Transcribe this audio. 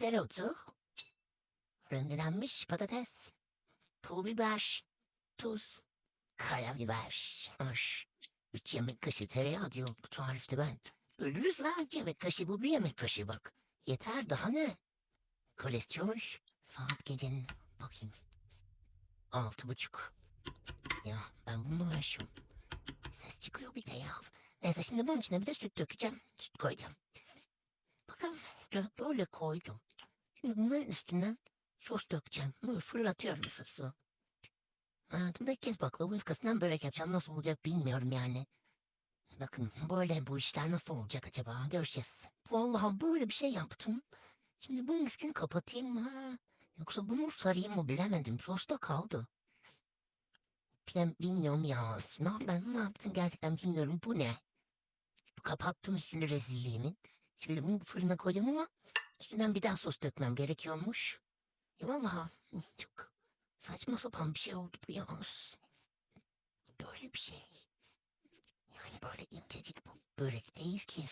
dereotu, rendelenmiş patates, pul biber, tuz, karabiber, hoş. Üç yemek kaşığı tereyağı diyor bu tarifte ben. Ölürüz lan yemek kaşığı bu bir yemek kaşığı bak. Yeter daha ne? Kolesterol saat gecenin bakayım. Altı buçuk. Ya ben bununla uğraşıyorum. Ses çıkıyor bir de ya. Neyse şimdi bunun içine bir de süt dökeceğim. Süt koyacağım. Şöyle böyle koydum. Şimdi bunların üstünden sos dökeceğim. Böyle fırlatıyorum sosu. Hayatımda ilk kez baklava yufkasından börek yapacağım. Nasıl olacak bilmiyorum yani. Bakın böyle bu işler nasıl olacak acaba göreceğiz. Vallahi böyle bir şey yaptım. Şimdi bunun üstünü kapatayım mı? Yoksa bunu sarayım mı bilemedim. Sosta kaldı. Bilem, bilmiyorum ya. Ne ben ne yaptım gerçekten bilmiyorum. Bu ne? Kapattım üstünü rezilliğimin. Şimdi bunu fırına koydum ama üstünden bir daha sos dökmem gerekiyormuş. E vallahi çok saçma sapan bir şey oldu bu ya. Böyle bir şey. Yani böyle incecik bu börek değil ki.